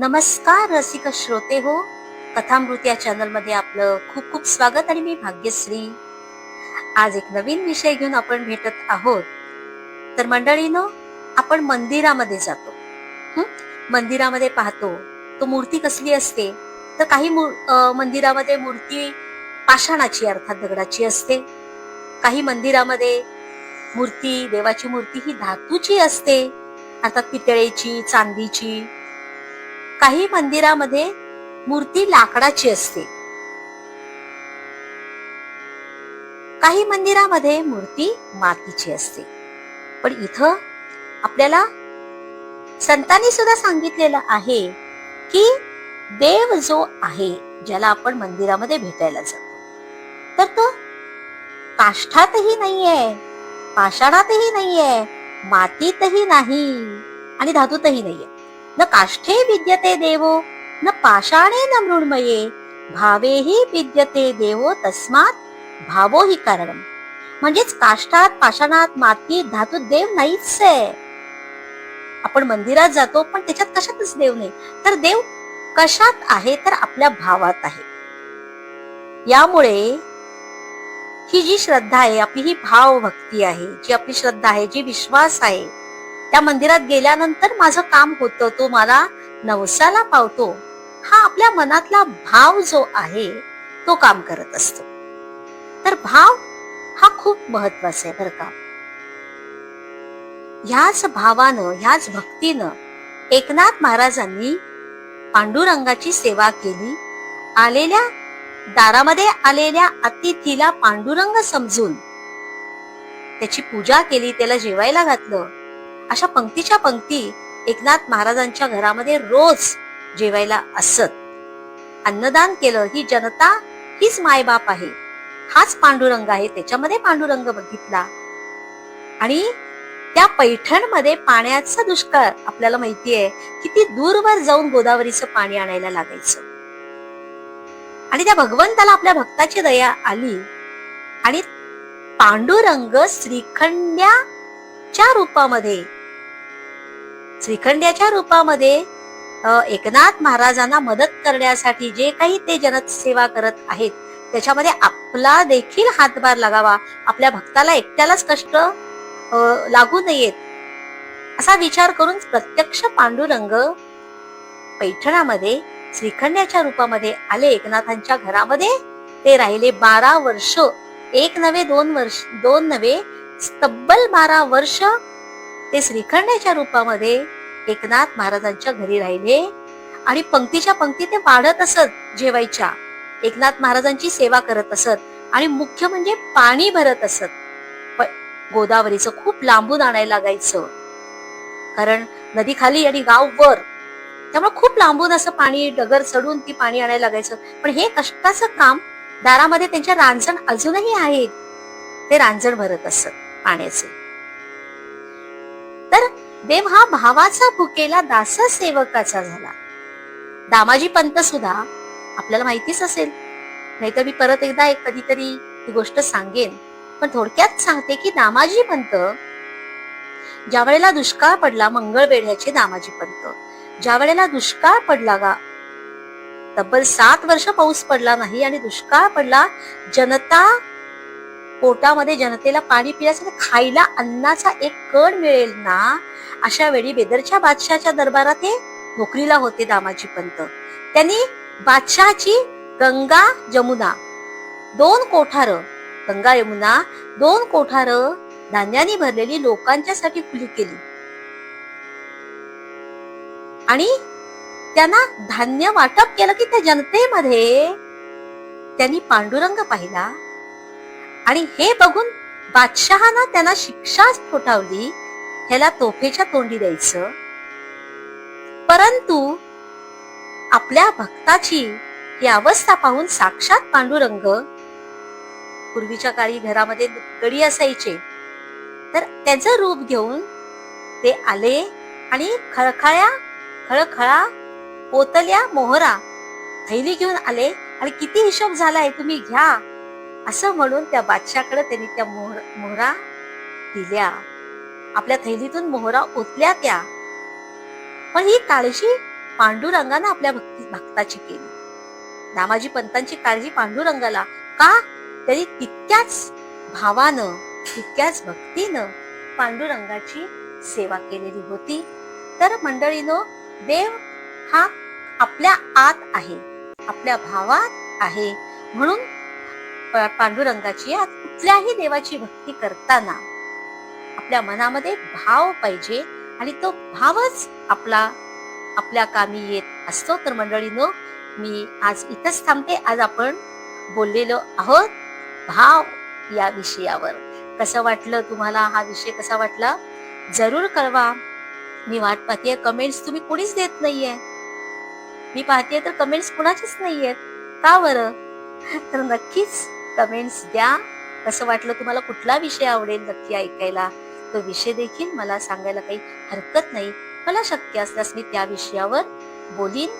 नमस्कार रसिक श्रोते हो. कथामृत या चॅनलमध्ये आपलं खूप खूप स्वागत आणि मी भाग्यश्री. आज एक नवीन विषय घेऊन आपण भेटत आहोत. तर मंडळीनो आपण मंदिरामध्ये जातो. मंदिरामध्ये पाहतो. तो मूर्ती कसली असते? तर काही मंदिरामध्ये मूर्ती पाषाणाची अर्थात दगडाची असते. काही मंदिरामध्ये मूर्ती देवाची मूर्ती ही धातूची असते. अर्थात पितळेची चांदीची काही मंदिरामध्ये मूर्ती लाकडाची असते. काही मंदिरामध्ये मूर्ती मातीची असते. पण इथं आपल्याला संतांनी सुद्धा सांगितलेलं आहे की देव जो आहे ज्याला आपण मंदिरामध्ये भेटायला जातो. तर तो काष्ठातही नाहीये पाषाणातही नाहीये मातीतही नाही आणि धातूतही नाहीये. न काष्ठे विद्यते देवो न पाषाणे न मृण्मये भावेही विद्यते देवो तस्मात भावो ही कारण. म्हणजेच काष्ठात पाषाणात मातीत धातूत देव नाहीच आहे. आपण मंदिरात जातो पण त्याच्यात कशातच देव नाही. तर देव कशात आहे तर आपल्या भावात आहे. यामुळे ही जी श्रद्धा आहे आपली ही भाव भक्ती आहे जी आपली श्रद्धा आहे जी विश्वास आहे त्या मंदिरात गेल्यानंतर माझं काम होतं तो मला नवसाला पावतो. हा आपल्या मनातला भाव जो आहे तो काम करत असतो. तर भाव हा खूप महत्त्वाचा आहे बरं का. ह्याच भावानं ह्याच भक्तीनं एकनाथ महाराजांनी पांडुरंगाची सेवा केली. आलेल्या दारामध्ये आलेल्या अतिथीला पांडुरंग समजून त्याची पूजा केली त्याला जेवायला घातलं. अशा पंक्तीच्या पंक्ती एकनाथ महाराजांच्या घरामध्ये रोज जेवायला असत. अन्नदान केलं ही जनता हीच मायबाप आहे. हाच पांडुरंग आहे. त्याच्यामध्ये पांडुरंग बघितला. आणि त्या पैठणमध्ये पाण्याचा दुष्काळ आपल्याला माहिती आहे किती दूरवर जाऊन गोदावरीचं पाणी आणायला लागायचं. आणि त्या भगवंताला आपल्या भक्ताची दया आली. आणि पांडुरंग श्रीखंड्याच्या रूपामध्ये श्रीखंड्याच्या रूपामध्ये एकनाथ महाराजांना मदत करण्यासाठी जे काही ते जनसेवा करत आहेत त्याच्यामध्ये आपला देखील हातभार लागावा. आपल्या भक्ताला एकट्यालाच कष्ट लागू नयेत. असा विचार करून प्रत्यक्ष पांडुरंग पैठणामध्ये श्रीखंड्याच्या रूपामध्ये आले. एकनाथांच्या घरामध्ये ते राहिले. बारा वर्ष एक नवे दोन वर्ष दोन नव्हे तब्बल बारा वर्ष ते श्रीखंडाच्या रूपामध्ये एकनाथ महाराजांच्या घरी राहिले. आणि पंक्तीच्या पंक्ती ते वाढत असत जेवायच्या. एकनाथ महाराजांची सेवा करत असत आणि मुख्य म्हणजे पाणी भरत असत. गोदावरीचं खूप लांबून आणायला लागायचं. कारण नदी खाली आणि गाव वर त्यामुळे खूप लांबून असं पाणी डगर चढून ती पाणी आणायला लागायचं. पण हे कष्टाचं काम दारामध्ये त्यांच्या रांजण अजूनही आहेत. ते रांजण भरत असत पाण्याचे. देव हा भावाचा भुकेला दास सेवकाचा झाला. दामाजी पंत सुद्धा आपल्याला माहितीच असेल. नाहीतर मी परत एकदा एक कधीतरी ही गोष्ट सांगेन. पण थोडक्यात सांगते की दामाजी पंत ज्या वेळेला दुष्काळ पडला मंगळवेढ्याचे दामाजी पंत ज्या वेळेला दुष्काळ पडला गा तब्बल सात वर्ष पाऊस पडला नाही आणि दुष्काळ पडला जनता पोटामध्ये जनतेला पाणी पिण्यासाठी खायला अन्नाचा एक कण मिळेल ना? अशा वेळी बेदरच्या बादशाच्या दरबारात ते नोकरीला होते दामाजी पंत. त्यांनी बादशाची गंगा जमुना दोन कोठार गंगा यमुना दोन कोठार धान्याने भरलेली लोकांच्यासाठी खुली केली. आणि त्यांना धान्य वाटप केलं की त्या जनतेमध्ये त्यांनी पांडुरंग पाहिला. आणि हे बघून बादशहानं त्यांना शिक्षा ठोठावली ह्याला तोफेच्या तोंडी द्यायचं. परंतु आपल्या भक्ताची ही अवस्था पाहून साक्षात पांडुरंग पूर्वीच्या काळी घरामध्ये गडी असायचे. तर त्याचं रूप घेऊन ते आले आणि खळखळ्या खळखळा पोतल्या मोहरा थैली घेऊन आले. आणि किती हिशोब झालाय तुम्ही घ्या. असं म्हणून त्या बादशाकडे त्यांनी त्या मोहर मोहरा दिल्या. आपल्या थैलीतून मोहरा ओतल्या त्या. पण ही काळजी पांडुरंगानं आपल्या भक्ती भक्ताची केली. दामाजी पंतांची काळजी पांडुरंगाला का? तरी तितक्याच भावानं तितक्याच भक्तीनं पांडुरंगाची सेवा केलेली होती. तर मंडळीनो देव हा आपल्या आत आहे आपल्या भावात आहे. म्हणून पांडुरंगाची कुठल्याही देवाची भक्ती करताना आपल्या मनामध्ये भाव पाहिजे आणि तो भावच आपला आपल्या कामी येत असतो. तर मंडळीनो मी आज इथंच थांबते. आज आपण बोललेलो आहोत भाव या विषयावर. कसं वाटलं तुम्हाला? हा विषय कसा वाटला? जरूर कळवा. मी वाट पाहतेय. कमेंट्स तुम्ही कोणीच देत नाहीये. मी पाहतेय तर कमेंट्स कुणाचीच नाहीयेत. का बरं? तर नक्कीच कमेंट्स द्या. कसं वाटलं तुम्हाला? कुठला विषय आवडेल नक्की ऐकायला? तो विषय देखील मला सांगायला काही हरकत नाही. मला शक्य असल्यास मी त्या विषयावर बोलीन.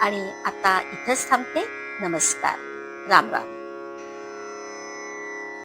आणि आता इथंच थांबते. नमस्कार. राम राम.